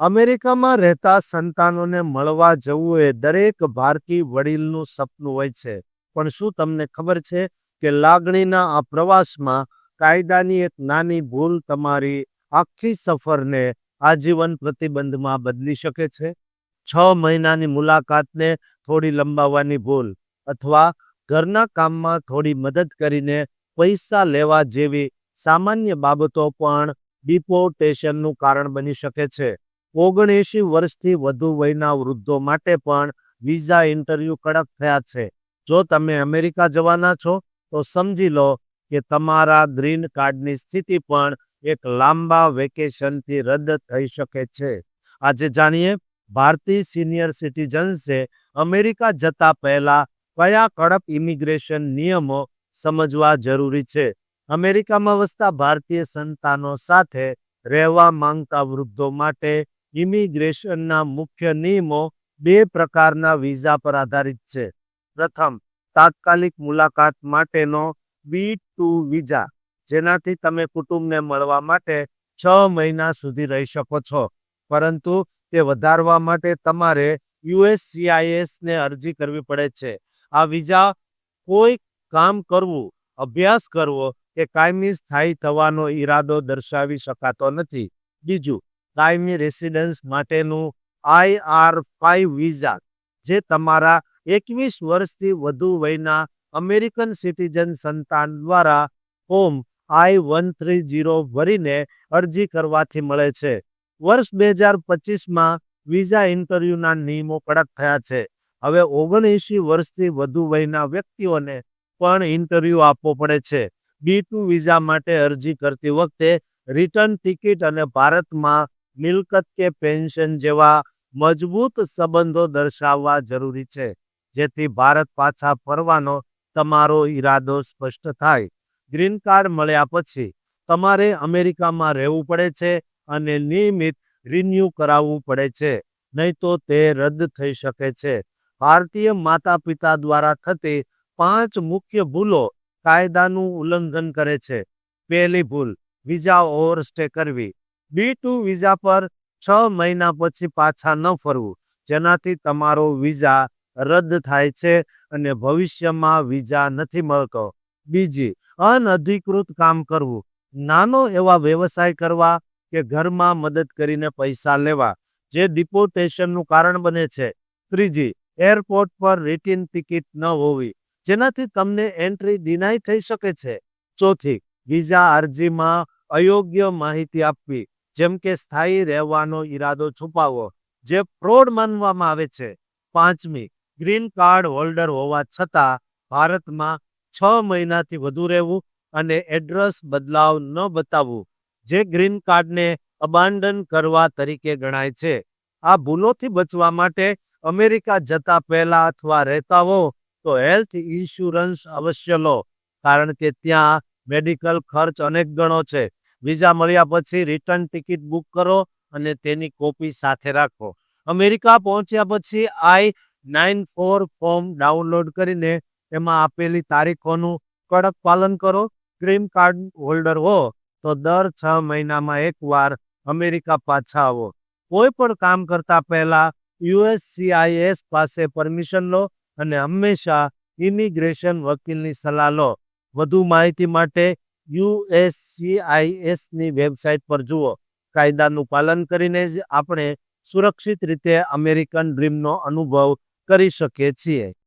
અમેરિકામાં રહેતા સંતાનોને મળવા જવું એ દરેક ભારતીય વડીલનું સપનું હોય છે. પણ શું તમને ખબર છે કે લાગણીના આ પ્રવાસમાં કાયદાની એક નાની ભૂલ તમારી આખી સફરને આજીવન પ્રતિબંધમાં બદલી શકે છે? છ મહિનાની મુલાકાતને થોડી લંબાવવાની ભૂલ અથવા ઘરના કામમાં થોડી મદદ કરીને પૈસા લેવા જેવી સામાન્ય બાબતો પણ ડિપોર્ટેશનનું કારણ બની શકે છે. ઓગણએંશી વર્ષથી વધુ વયના વૃદ્ધો માટે પણ વિઝા ઇન્ટરવ્યૂ કડક થયા છે. જો તમે અમેરિકા જવાના છો, તો સમજી લો કે તમારા ગ્રીન કાર્ડની સ્થિતિ પણ એક લાંબા વેકેશનથી રદ થઈ શકે છે. આજે જાણીએ, ભારતીય સિનિયર સિટીઝન્સે અમેરિકા જતા પહેલા કયા કડક ઇમિગ્રેશન નિયમો સમજવા જરૂરી છે? અમેરિકામાં વસતા ભારતીય સંતાનો સાથે રહેવા માંગતા વૃદ્ધો માટે ઇમિગ્રેશનના મુખ્ય નિયમો બે પ્રકારના વિઝા પર આધારિત છે. પ્રથમ, તાત્કાલિક મુલાકાત માટેનો બી ટુ વિઝા, જેનાથી તમે કુટુંબને મળવા માટે છ મહિના સુધી રહી શકો છો. પરંતુ તે વધારવા માટે તમારે યુએસસીઆઈએસ ને અરજી કરવી પડે છે. આ વિઝા કોઈ કામ કરવું, અભ્યાસ કરવો કે કાયમી સ્થાયી થવાનો ઈરાદો દર્શાવી શકાતો નથી. બીજું કાયમી રેસિડન્સ માટેનું આઈઆર ફાઇવ વિઝા, જે તમારા એકવીસ વર્ષથી વધુ વયના અમેરિકન સિટીઝન સંતાન દ્વારા form I one three zero ભરીને અરજી કરવાથી મળે છે. વર્ષ બે હજાર પચીસમાં વિઝા ઇન્ટરવ્યૂના નિયમો કડક થયા છે. હવે ઓગણએંશી વર્ષથી વધુ વયના વ્યક્તિઓને પણ ઇન્ટરવ્યૂ આપવો પડે છે. બી ટુ વિઝા માટે અરજી કરતી વખતે રિટર્ન ટિકિટ અને ભારતમાં મિલકત કે પેન્શન જેવા મજબૂત સંબંધો દર્શાવવા જરૂરી છે. જેથી ભારત પાછા ફરવાનો તમારો ઈરાદો સ્પષ્ટ થાય. ગ્રીન કાર્ડ મળ્યા પછી તમારે અમેરિકામાં રહેવું પડે છે અને નિયમિત રિન્યૂ કરાવવું પડે છે, નહીં તો તે રદ થઈ શકે છે. ભારતીય માતા પિતા દ્વારા થતી પાંચ મુખ્ય ભૂલો કાયદાનું ઉલ્લંઘન કરે છે. પહેલી ભૂલ, વિઝા ઓવરસ્ટે કરવી. બી ટુ વિઝા પર છ મહિના પછી પાછા ન ફરવું. જેનાથી તમારો વિઝા રદ થાય છે અને ભવિષ્યમાં વિઝા નથી મળતો. બીજી, અનધિકૃત કામ કરવું. નાનો એવા વ્યવસાય કરવા કે ઘરમાં મદદ કરીને પૈસા લેવા, જે ડિપોર્ટેશનનું કારણ બને છે. ત્રીજી, એરપોર્ટ પર રિટર્ન ટિકિટ ન હોવી, જેનાથી તમને એન્ટ્રી ડિનાય થઈ શકે છે. ચોથી, વિઝા અરજીમાં અયોગ્ય માહિતી આપવી. જેમ કે સ્થાયી રહેવાનો ઈરાદો છુપાવવો, જે ફ્રોડ માનવામાં આવે છે. પાંચમી, ગ્રીન કાર્ડ હોલ્ડર હોવા છતાં ભારતમાં છ મહિનાથી વધુ રહેવું અને એડ્રેસ બદલાવ ન બતાવવું, જે ગ્રીન કાર્ડને અબાન્ડન કરવા તરીકે ગણાય છે. આ ભૂલોથી બચવા માટે અમેરિકા જતા પહેલા અથવા રહેતા હો, તો હેલ્થ ઇન્સ્યોરન્સ અવશ્ય લો, કારણ કે ત્યાં મેડિકલ ખર્ચ અનેક ગણો છે. વિઝા મળ્યા પછી રિટર્ન ટિકિટ બુક કરો અને તેની કોપી સાથે રાખો. અમેરિકા પહોંચ્યા પછી I nine four form download કરીને તેમાં આપેલી તારીખોનું કડક પાલન કરો. ગ્રીન કાર્ડ હોલ્ડર હો તો દર છ મહિનામાં એકવાર અમેરિકા પાછા આવો. કોઈ પણ કામ કરતા પહેલા યુએસસીઆઈએસ પાસે પરમિશન લો અને હંમેશા ઇમિગ્રેશન વકીલની સલાહ લો. વધુ માહિતી માટે યુએસસીઆઈએસની વેબસાઇટ પર જુઓ. કાયદાનું પાલન કરીને જ આપણે સુરક્ષિત રીતે અમેરિકન ડ્રીમનો અનુભવ કરી શકીએ છીએ.